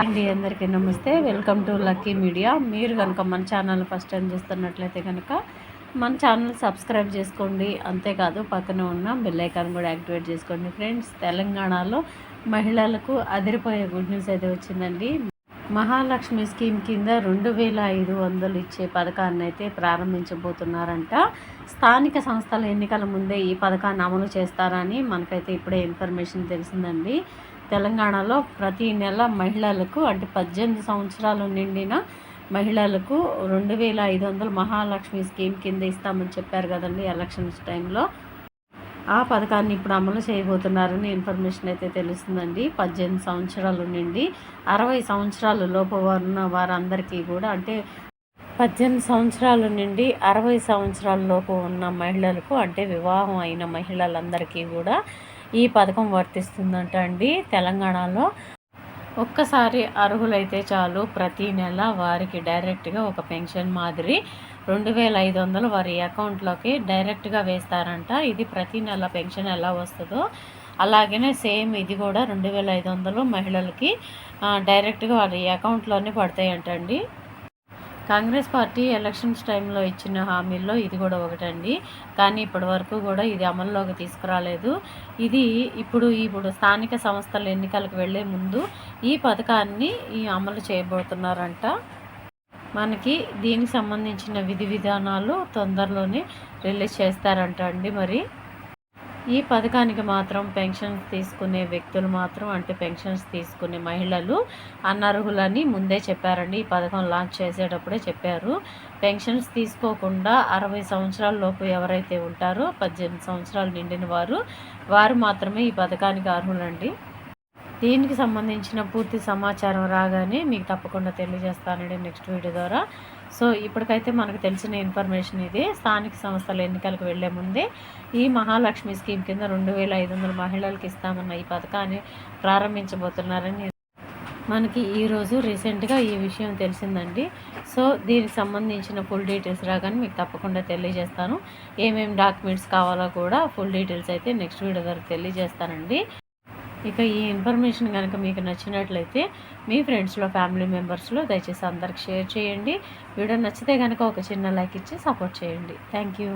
అండి అందరికీ నమస్తే. Welcome to lucky media. మీరు కనుక మన ఛానల్ ఫస్ట్ టైం చూస్తున్నట్లయితే కనుక మన ఛానల్ సబ్స్క్రైబ్ చేసుకోండి. అంతేకాదు పక్కన ఉన్న బెల్ ఐకాన్ కూడా యాక్టివేట్ చేసుకోండి. ఫ్రెండ్స్ తెలంగాణలో మహిళలకు అదిరిపోయే గుడ్ న్యూస్ అయితే వచ్చిందండి. మహాలక్ష్మి స్కీమ్ కింద రెండు వేల ఐదు వందలు ఇచ్చే పథకాన్ని అయితే ప్రారంభించబోతున్నారంట. స్థానిక సంస్థల ఎన్నికల ముందే ఈ పథకాన్ని అమలు చేస్తారని మనకైతే ఇప్పుడే ఇన్ఫర్మేషన్ తెలిసిందండి. తెలంగాణలో ప్రతి నెల మహిళలకు అంటే పద్దెనిమిది సంవత్సరాలు నిండిన మహిళలకు రెండు వేల ఐదు వందలు మహాలక్ష్మి స్కీమ్ కింద ఇస్తామని చెప్పారు కదండి ఎలక్షన్స్ టైంలో. ఆ పథకాన్ని ఇప్పుడు అమలు చేయబోతున్నారని ఇన్ఫర్మేషన్ అయితే తెలుస్తుందండి. పద్దెనిమిది సంవత్సరాల నుండి అరవై సంవత్సరాల లోపు ఉన్న వారందరికీ కూడా అంటే పద్దెనిమిది సంవత్సరాల నుండి అరవై సంవత్సరాల లోపు ఉన్న మహిళలకు అంటే వివాహం అయిన మహిళలందరికీ కూడా ఈ పథకం వర్తిస్తుందంట అండి తెలంగాణలో. ఒక్కసారి అర్హులైతే చాలు. ప్రతి నెల వారికి డైరెక్ట్గా ఒక పెన్షన్ మాదిరి రెండు వేల ఐదు వందలు వారి అకౌంట్లోకి డైరెక్ట్గా వేస్తారంట. ఇది ప్రతి నెల పెన్షన్ ఎలా వస్తుందో అలాగనే సేమ్ ఇది కూడా రెండు వేల ఐదు వందలు మహిళలకి డైరెక్ట్గా వారి అకౌంట్లోనే పడతాయంటండి. కాంగ్రెస్ పార్టీ ఎలక్షన్స్ టైంలో ఇచ్చిన హామీల్లో ఇది కూడా ఒకటండి. కానీ ఇప్పటి వరకు కూడా ఇది అమల్లోకి తీసుకురాలేదు. ఇది ఇప్పుడు ఇప్పుడు స్థానిక సంస్థల ఎన్నికలకు వెళ్ళే ముందు ఈ పథకాన్ని ఈ అమలు చేయబోతున్నారంట. మనకి దీనికి సంబంధించిన విధి విధానాలు తొందరలోనే రిలీజ్ చేస్తారంట అండి మరి. ఈ పథకానికి మాత్రం పెన్షన్స్ తీసుకునే వ్యక్తులు మాత్రం అంటే పెన్షన్స్ తీసుకునే మహిళలు అనర్హులని ముందే చెప్పారండి. ఈ పథకం లాంచ్ చేసేటప్పుడే చెప్పారు. పెన్షన్స్ తీసుకోకుండా అరవై సంవత్సరాల లోపు ఎవరైతే ఉంటారో పద్దెనిమిది సంవత్సరాలు నిండిన వారు వారు మాత్రమే ఈ పథకానికి అర్హులండి. దీనికి సంబంధించిన పూర్తి సమాచారం రాగానే మీకు తప్పకుండా తెలియజేస్తానండి నెక్స్ట్ వీడియో ద్వారా. సో ఇప్పటికైతే మనకు తెలిసిన ఇన్ఫర్మేషన్ ఇది. స్థానిక సంస్థల ఎన్నికలకు వెళ్ళే ముందే ఈ మహాలక్ష్మి స్కీమ్ కింద రెండు వేల ఐదు వందల మహిళలకు ఇస్తామన్న ఈ పథకాన్ని ప్రారంభించబోతున్నారని మనకి ఈరోజు రీసెంట్గా ఈ విషయం తెలిసిందండి. సో దీనికి సంబంధించిన ఫుల్ డీటెయిల్స్ రాగానే మీకు తప్పకుండా తెలియజేస్తాను. ఏమేమి డాక్యుమెంట్స్ కావాలో కూడా ఫుల్ డీటెయిల్స్ అయితే నెక్స్ట్ వీడియో ద్వారా తెలియజేస్తానండి. ఇక ఈ ఇన్ఫర్మేషన్ కనుక మీకు నచ్చినట్లయితే మీ ఫ్రెండ్స్లో ఫ్యామిలీ మెంబర్స్లో దయచేసి అందరికి షేర్ చేయండి. వీడియో నచ్చితే కనుక ఒక చిన్న లైక్ ఇచ్చి సపోర్ట్ చేయండి. Thank you